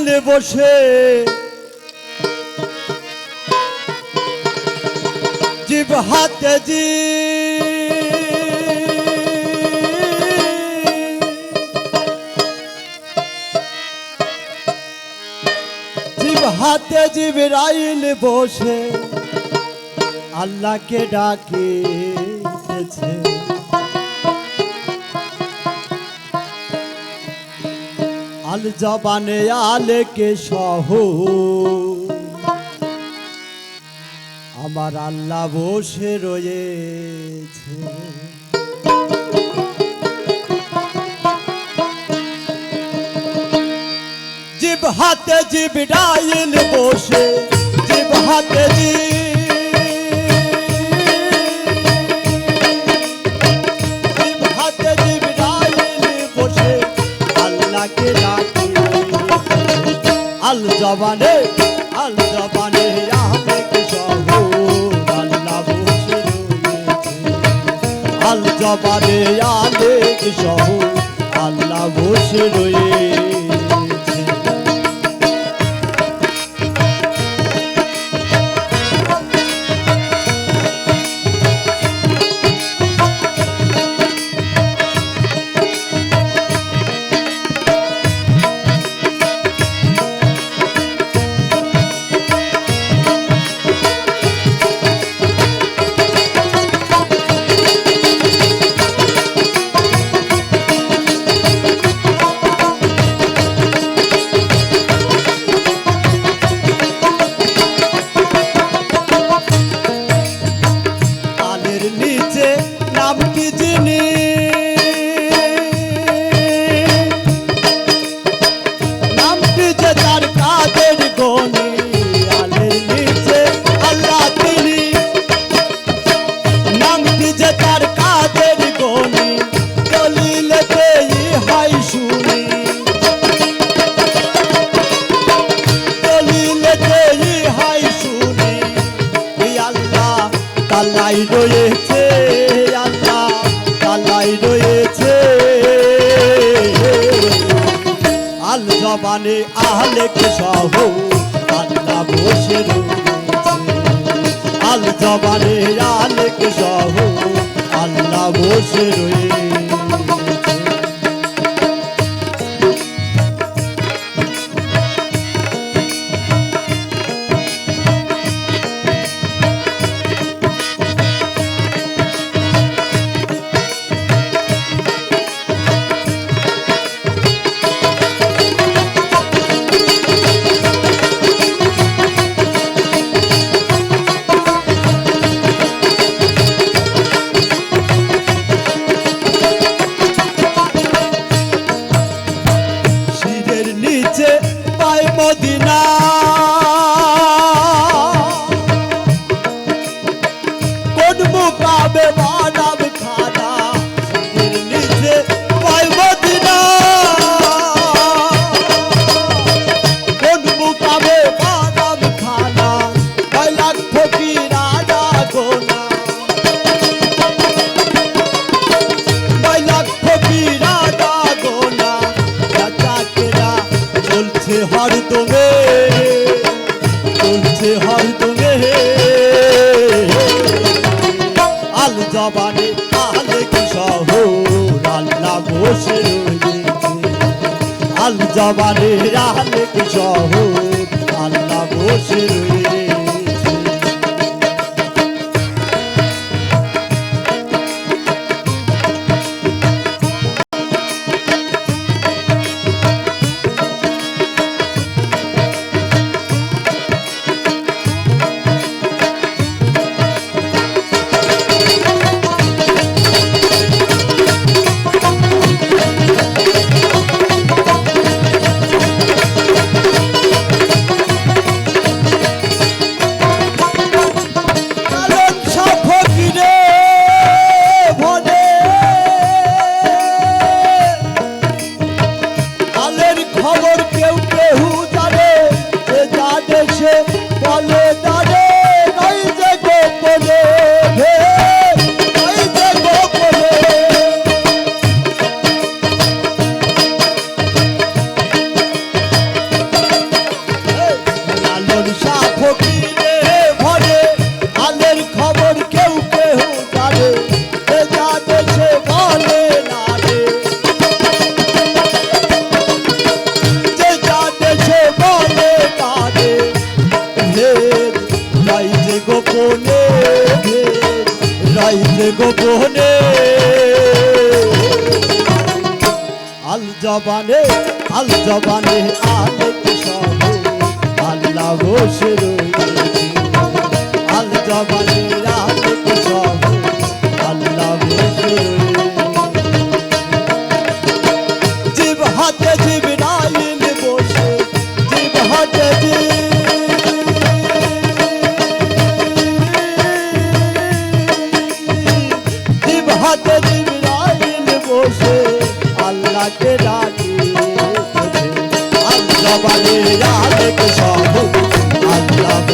আইলে বসে। জীব হাতে জি। জীব হাতে জীব রাইল বসে। আল্লাহকে ডাকিতেছে। আল জবানে আলেকে সহ আমার আল্লাহ বসে রয়েছে। জিব হাতে জিব ডাইল বসে জিব হাতে জিব জবানে আল জবানে আহমেদ সহ আল্লাহ বসে আল জবানে আলেক সহ আল্লাহ বসে রয়েছে। তালাই রয়েছে, আল্লাহ তালাই রয়েছে। আল জবানে আহলে সহ আল্লাহ বসে আল জবানে আলেক সহ আল্লাহ বসে রয়েছে। চলছে হরদমে চলছে হরদমে আল জবানে আলেক শহর আল্লাহ বসে রয়েছে। আল জবানে আলেক শহর আল্লাহ বসে বলে বাইরে গোপনে। আল জবানে আল জবানে আল আলে আল্লাহ বসে রয়েছে আল জবানে সবাই সব আল্লাহ